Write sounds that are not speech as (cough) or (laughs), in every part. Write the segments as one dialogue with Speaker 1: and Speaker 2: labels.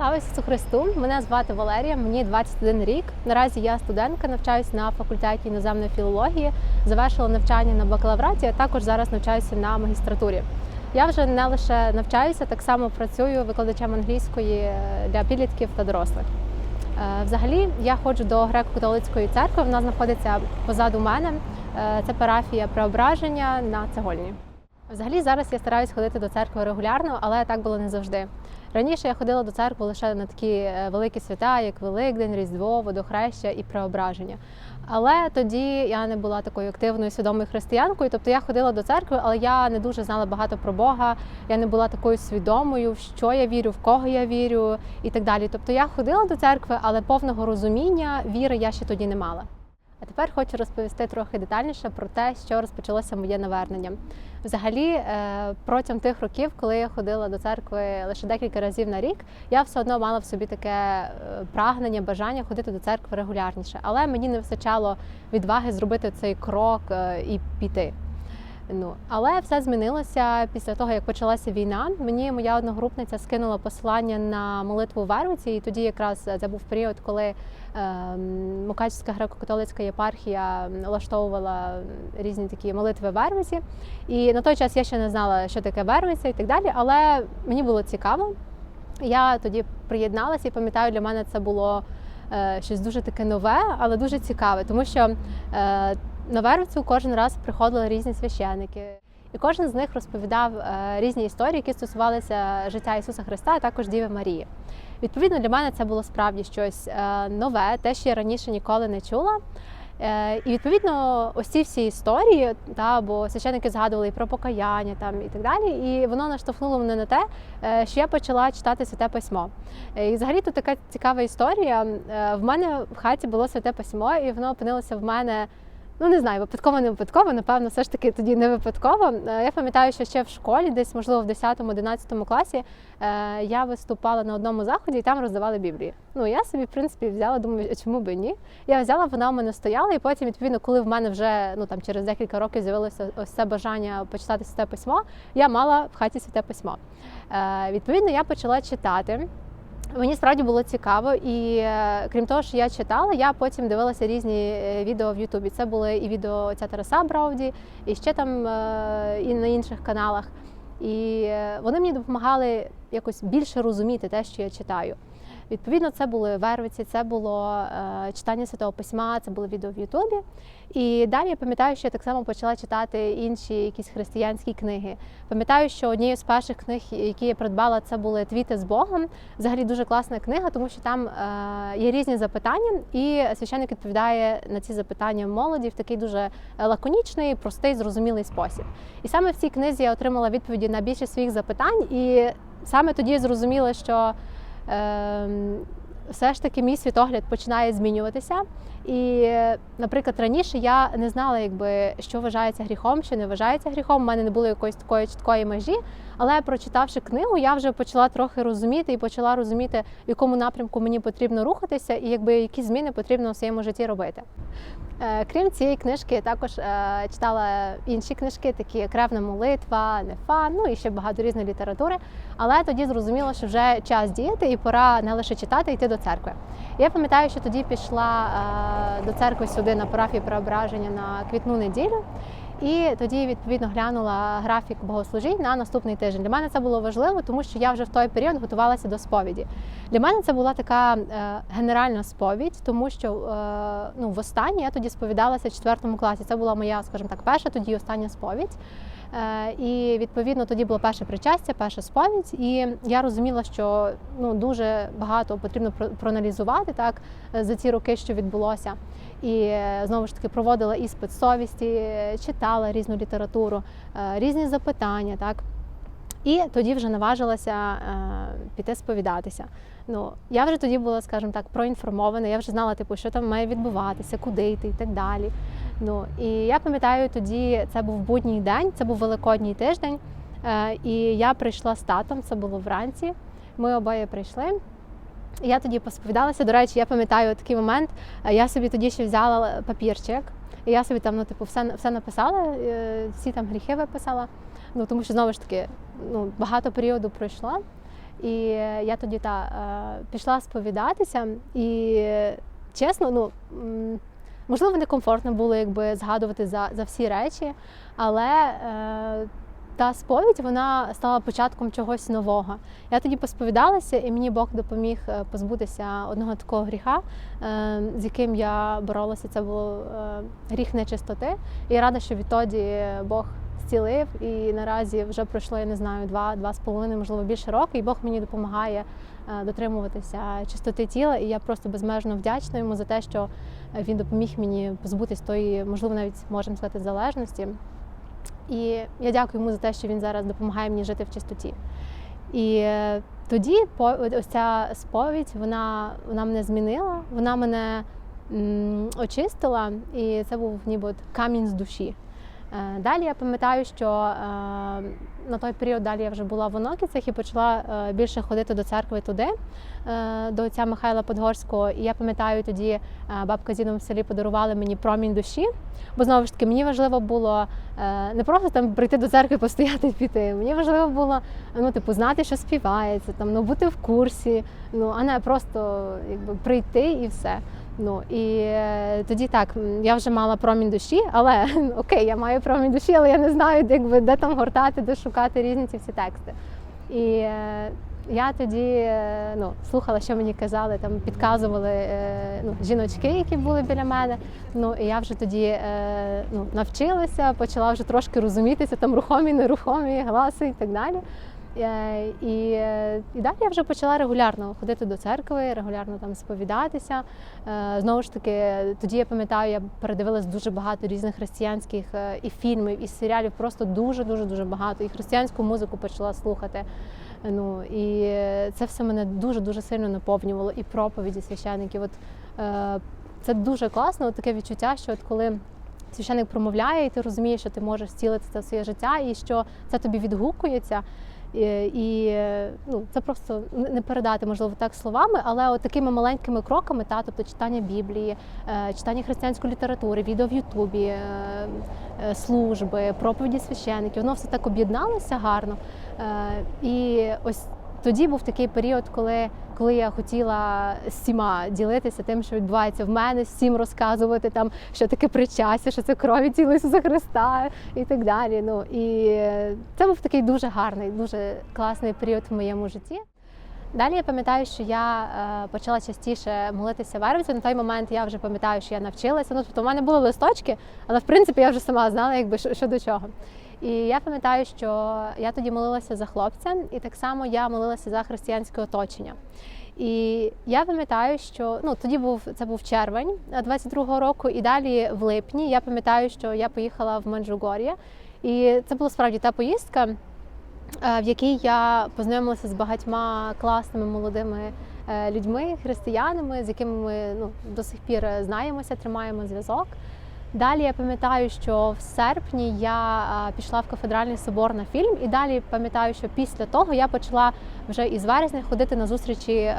Speaker 1: Слава Ісусу Христу! Мене звати Валерія, мені 21 рік. Наразі я студентка, навчаюся на факультеті іноземної філології, завершила навчання на бакалавраті, а також зараз навчаюся на магістратурі. Я вже не лише навчаюся, так само працюю викладачем англійської е, для підлітків та дорослих. Е, Взагалі, я ходжу до греко-католицької церкви. Вона знаходиться позаду мене. Е, Це парафія преображення на цегольні. Взагалі зараз я стараюсь ходити до церкви регулярно, але так було не завжди. Раніше я ходила до церкви лише на такі е, великі свята, як Великдень, Різдво, Водохреща і Преображення. Але тоді я не була такою активною свідомою християнкою. Тобто я ходила до церкви, але я не дуже знала багато про Бога. Я не була такою свідомою, в що я вірю, в кого я вірю і так далі. Тобто я ходила до церкви, але повного розуміння віри я ще тоді не мала. А тепер хочу розповісти трохи детальніше про те, що розпочалося моє навернення. Взагалі, е, протягом тих років, коли я ходила до церкви лише декілька разів на рік, я все одно мала в собі таке е, прагнення, бажання ходити до церкви регулярніше. Але мені не вистачало відваги зробити цей крок е, і піти. Ну, але все змінилося після того, як почалася війна. Мені моя одногрупниця скинула посилання на молитву Вервиці, і тоді якраз це був період, коли е, Мукачівська греко-католицька єпархія влаштовувала різні такі молитви Вервиці. І на той час я ще не знала, що таке Вервиця і так далі, але мені було цікаво. Я тоді приєдналася і пам'ятаю, для мене це було е, щось дуже таке нове, але дуже цікаве, тому що е, на Вервицю кожен раз приходили різні священики. І кожен з них розповідав е, різні історії, які стосувалися життя Ісуса Христа, а також Діви Марії. Відповідно, для мене це було справді щось е, нове, те, що я раніше ніколи не чула. Е, І відповідно, ось ці всі історії, та бо священники згадували і про покаяння там і так далі. І воно наштовхнуло мене на те, що я почала читати святе письмо. І взагалі тут така цікава історія. В мене в хаті було святе письмо, і воно опинилося в мене. Ну, не знаю, випадково, не випадково, напевно, все ж таки тоді не випадково. Е, Я пам'ятаю, що ще в школі, десь, можливо, в 10-11 класі, е, я виступала на одному заході і там роздавали Біблії. Ну, я собі, в принципі, взяла, думаю, а чому би ні? Я взяла, вона в мене стояла, і потім, відповідно, коли в мене вже ну там через декілька років з'явилося ось це бажання почитати святе письмо, я мала в хаті святе письмо. Е, Відповідно, я почала читати. Мені справді було цікаво, і е, крім того, що я читала, я потім дивилася різні е, відео в Ютубі. Це були і відео отця Тараса Брауді, і ще там е, і на інших каналах. І вони мені допомагали якось більше розуміти те, що я читаю. Відповідно, це були вервиці, це було е, читання святого письма, це були відео в Ютубі. І далі я пам'ятаю, що я так само почала читати інші якісь християнські книги. Пам'ятаю, що однією з перших книг, які я придбала, це були Твіти з Богом. Взагалі дуже класна книга, тому що там е, є різні запитання, і священник відповідає на ці запитання молоді в такий дуже лаконічний, простий, зрозумілий спосіб. І саме в цій книзі я отримала відповіді на більшість своїх запитань, і саме тоді я зрозуміла, що все ж таки мій світогляд починає змінюватися. І, наприклад, раніше я не знала, якби що вважається гріхом, що не вважається гріхом. У мене не було якоїсь такої чіткої межі. Але прочитавши книгу, я вже почала трохи розуміти і почала розуміти, в якому напрямку мені потрібно рухатися, і якби які зміни потрібно у своєму житті робити. Е, Крім цієї книжки, я також е, читала інші книжки, такі як Ревна молитва, Нефа, ну і ще багато різної літератури. Але тоді зрозуміло, що вже час діяти і пора не лише читати, йти до церкви. Я пам'ятаю, що тоді пішла е, до церкви сюди на парафію преображення на квітну неділю. І тоді відповідно глянула графік богослужінь на наступний тиждень. Для мене це було важливо, тому що я вже в той період готувалася до сповіді. Для мене це була така е, генеральна сповідь, тому що е, ну востаннє я тоді сповідалася в четвертому класі. Це була моя, скажімо так, перша тоді остання сповідь. Е, і відповідно тоді було перше причастя, перша сповідь. І я розуміла, що ну дуже багато потрібно про- проаналізувати так за ці роки, що відбулося. І е, знову ж таки проводила іспит совісті, читала різну літературу, е, різні запитання, так. І тоді вже наважилася піти сповідатися. Ну, я вже тоді була, скажімо так, проінформована, я вже знала, типу, що там має відбуватися, куди йти і так далі. Ну, і я пам'ятаю, тоді це був будній день, це був великодній тиждень. Е, і я прийшла з татом, це було вранці. Ми обоє прийшли. І Я тоді посповідалася. До речі, я пам'ятаю такий момент. е, Я собі тоді ще взяла папірчик, і я собі там, ну, типу, все, все написала, е, всі там гріхи виписала. Ну, тому що знову ж таки, ну, багато періоду пройшло. І я тоді та пішла сповідатися, і чесно, ну можливо, некомфортно було якби згадувати за, за всі речі, але е, та сповідь вона стала початком чогось нового. Я тоді посповідалася, і мені Бог допоміг е, позбутися одного такого гріха, е, з яким я боролася. Це був е, гріх нечистоти. І я рада, що відтоді Бог зцілив, і наразі вже пройшло, я не знаю, два, два з половиною, можливо, більше роки, і Бог мені допомагає дотримуватися чистоти тіла. І я просто безмежно вдячна йому за те, що він допоміг мені позбутись тої, можливо, навіть можемо сказати, залежності. І я дякую йому за те, що він зараз допомагає мені жити в чистоті. І е, тоді ось ця сповідь, вона, вона мене змінила, вона мене м, очистила, і це був ніби от камінь з душі. Е, Далі я пам'ятаю, що е, на той період далі я вже була в Онокіцях і почала е, більше ходити до церкви туди, до отця Михайла Подгорського. І я пам'ятаю, тоді бабка з в селі подарували мені промінь душі. Бо знову ж таки мені важливо було не просто там прийти до церкви, постояти і піти. Мені важливо було ну, типу, знати, що співається, там, ну, бути в курсі, ну, а не просто якби, прийти і все. Ну і е, тоді так, я вже мала промінь душі, але (laughs) окей, я маю промінь душі, але я не знаю, якби, де там гортати, де шукати різні ці всі тексти. І е, я тоді е, ну, слухала, що мені казали, там підказували ну, жіночки, які були біля мене. Ну і я вже тоді ну, навчилася, почала вже трошки розумітися, там рухомі, нерухомі, гласи і так далі. Е, І, е, і далі я вже почала регулярно ходити до церкви, регулярно там сповідатися. Е, Знову ж таки, тоді я пам'ятаю, я передивилась дуже багато різних християнських і фільмів, і серіалів, просто дуже дуже дуже багато. І християнську музику почала слухати. Ну і це все мене дуже дуже сильно наповнювало. І проповіді священиків. От це дуже класно, от таке відчуття, що от коли. Священик промовляє, і ти розумієш, що ти можеш зцілити це своє життя, і що це тобі відгукується. І, і ну, це просто не передати, можливо, так словами, але от такими маленькими кроками, та, тобто читання Біблії, е, читання християнської літератури, відео в Ютубі, е, е, служби, проповіді священиків, воно все так об'єдналося гарно. Е, І ось тоді був такий період, коли, коли я хотіла з всіма ділитися тим, що відбувається в мене, всім розказувати там, що таке причастя, що це крові тіла Ісуса Христа і так далі. Ну і це був такий дуже гарний, дуже класний період в моєму житті. Далі я пам'ятаю, що я е, почала частіше молитися вервицю. На той момент я вже пам'ятаю, що я навчилася. Ну, тобто, в мене були листочки, але в принципі я вже сама знала, якби що, що до чого. І я пам'ятаю, що я тоді молилася за хлопця, і так само я молилася за християнське оточення. І я пам'ятаю, що ну тоді був це був червень 22-го року, і далі в липні я пам'ятаю, що я поїхала в Манджугор'я, і це була справді та поїздка, е, в якій я познайомилася з багатьма класними молодими е, людьми, християнами, з якими ми ну, до сих пір знаємося, тримаємо зв'язок. Далі я пам'ятаю, що в серпні я пішла в кафедральний собор на фільм, і далі пам'ятаю, що після того я почала вже із вересня ходити на зустрічі, е,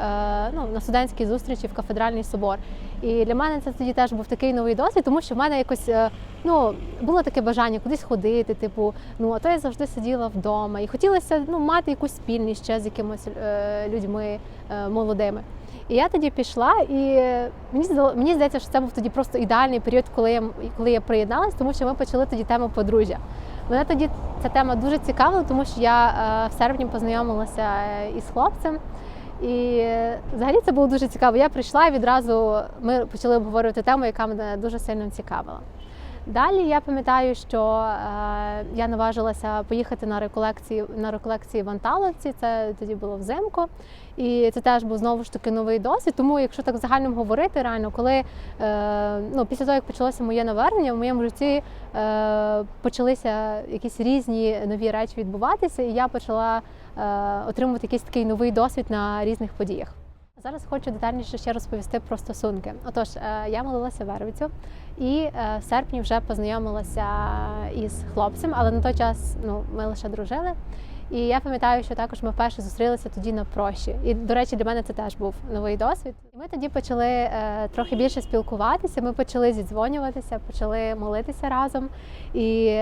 Speaker 1: ну на студентські зустрічі в кафедральний собор. І для мене це тоді теж був такий новий досвід, тому що в мене якось е, ну було таке бажання кудись ходити. Типу, ну а то я завжди сиділа вдома, і хотілося ну мати якусь спільність ще з якимось е, людьми молодими. І я тоді пішла, і мені здало- мені здається, що це був тоді просто ідеальний період, коли я коли я приєдналась, тому що ми почали тоді тему подружжя. Мене тоді ця тема дуже цікавила, тому що я е, в серпні познайомилася е, із хлопцем. І взагалі це було дуже цікаво. Я прийшла і відразу ми почали обговорювати тему, яка мене дуже сильно цікавила. Далі я пам'ятаю, що е, я наважилася поїхати на реколекції на реколекції в Анталовці. Це тоді було взимку. І це теж був знову ж таки новий досвід. Тому, якщо так загальному говорити, реально, коли е, ну, після того, як почалося моє навернення, в моєму житті е, почалися якісь різні нові речі відбуватися, і я почала отримувати якийсь такий новий досвід на різних подіях. Зараз хочу детальніше ще розповісти про стосунки. Отож, е, я молилася вервицю і е, в серпні вже познайомилася із хлопцем, але на той час ну, ми лише дружили. І я пам'ятаю, що також ми вперше зустрілися тоді на прощі. І, до речі, для мене це теж був новий досвід. І ми тоді почали е, трохи більше спілкуватися. Ми почали зідзвонюватися, почали молитися разом. І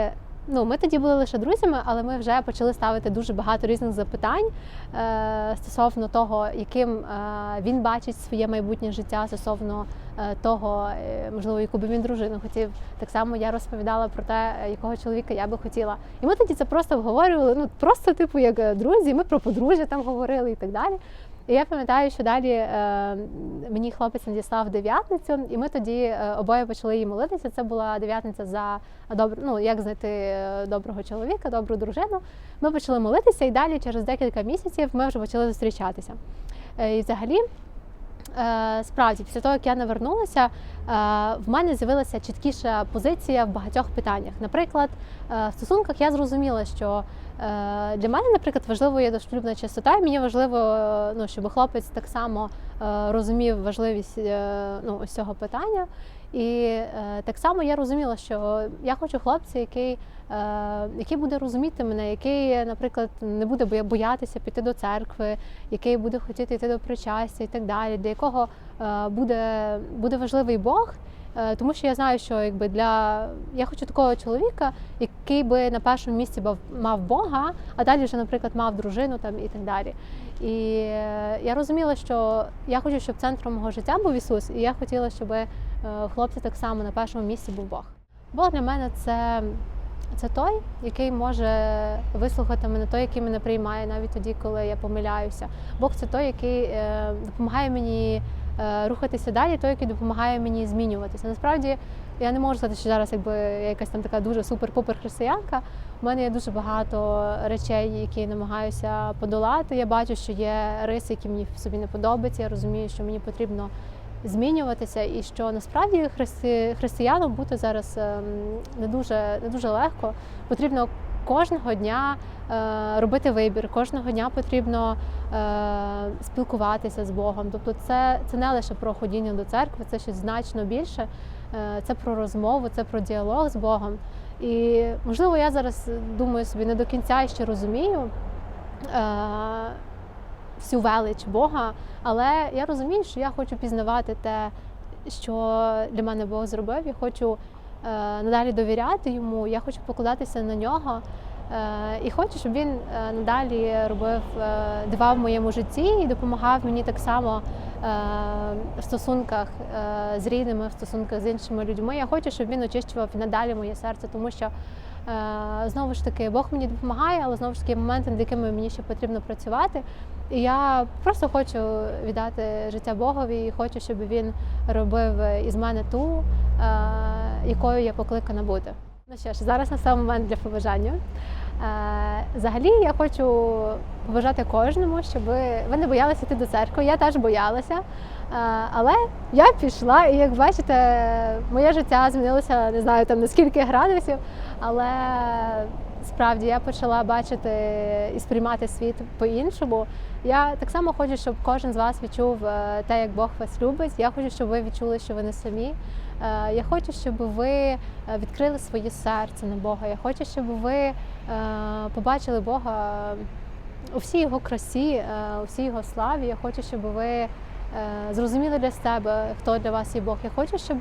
Speaker 1: ну, ми тоді були лише друзями, але ми вже почали ставити дуже багато різних запитань е, стосовно того, яким е, він бачить своє майбутнє життя, стосовно е, того, е, можливо, яку би він дружину хотів. Так само я розповідала про те, е, якого чоловіка я би хотіла. І ми тоді це просто обговорювали. Ну просто, типу, як е, друзі, ми про подружжя там говорили і так далі. І я пам'ятаю, що далі е, мені хлопець надіслав дев'ятницю, і ми тоді е, обоє почали їй молитися. Це була дев'ятниця за добр... ну, як знайти е, доброго чоловіка, добру дружину. Ми почали молитися, і далі, через декілька місяців, ми вже почали зустрічатися. І взагалі. Справді, після того, як я навернулася, в мене з'явилася чіткіша позиція в багатьох питаннях. Наприклад, в стосунках я зрозуміла, що для мене, наприклад, важливо є дошлюбна чистота, мені важливо, е, ну, щоб хлопець так само е, розумів важливість е, ну, ось цього питання. І е, так само я розуміла, що я хочу хлопця, який, е, який буде розуміти мене, який, наприклад, не буде боя- боятися піти до церкви, який буде хотіти йти до причастя і так далі, для якого е, буде, буде важливий Бог. Е, Тому що я знаю, що якби для я хочу такого чоловіка, який би на першому місці мав Бога, а далі вже, наприклад, мав дружину там і так далі. І е, я розуміла, що я хочу, щоб центром мого життя був Ісус, і я хотіла, щоб е, у хлопця так само на першому місці був Бог. Бог для мене це, це той, який може вислухати мене, той, який мене приймає навіть тоді, коли я помиляюся. Бог це той, який допомагає мені рухатися далі, той, який допомагає мені змінюватися. Насправді я не можу сказати, що зараз якби я якась там така дуже супер-пупер християнка. У мене є дуже багато речей, які я намагаюся подолати. Я бачу, що є риси, які мені собі не подобаються. Я розумію, що мені потрібно змінюватися, і що насправді христи, християнам бути зараз ем, не дуже не дуже легко. Потрібно кожного дня е, робити вибір, кожного дня потрібно е, спілкуватися з Богом. Тобто, це, це не лише про ходіння до церкви, це щось значно більше. Е, це про розмову, це про діалог з Богом. І можливо, я зараз думаю собі не до кінця ще розумію. Е, всю велич Бога, але я розумію, що я хочу пізнавати те, що для мене Бог зробив. Я хочу е, надалі довіряти йому, я хочу покладатися на нього. Е, і хочу, щоб він е, надалі робив е, дива в моєму житті і допомагав мені так само в стосунках з рідними, в стосунках з іншими людьми. Я хочу, щоб він очищував надалі моє серце, тому що знову ж таки Бог мені допомагає, але знову ж таки моменти, над якими мені ще потрібно працювати. І я просто хочу віддати життя Богові і хочу, щоб він робив із мене ту, якою я покликана бути. Ну що ж, зараз настав момент для побажання. Е, Взагалі я хочу побажати кожному, щоб ви не боялися йти до церкви. Я теж боялася. Е, Але я пішла, і як бачите, моє життя змінилося не знаю там на скільки градусів, але справді я почала бачити і сприймати світ по-іншому. Я так само хочу, щоб кожен з вас відчув е, те, як Бог вас любить. Я хочу, щоб ви відчули, що ви не самі. Е, Я хочу, щоб ви е, відкрили своє серце на Бога. Я хочу, щоб ви е, побачили Бога у всій його красі, у всій його славі. Я хочу, щоб ви зрозуміли для себе, хто для вас є Бог. Я хочу, щоб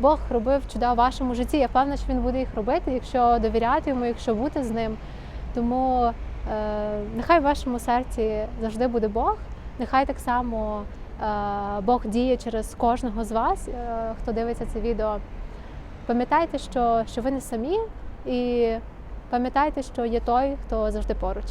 Speaker 1: Бог робив чуда в вашому житті. Я певна, що він буде їх робити, якщо довіряти йому, якщо бути з ним. Тому нехай в вашому серці завжди буде Бог. Нехай так само Бог діє через кожного з вас, е, хто дивиться це відео. Пам'ятайте, що, що ви не самі, і пам'ятайте, що є той, хто завжди поруч.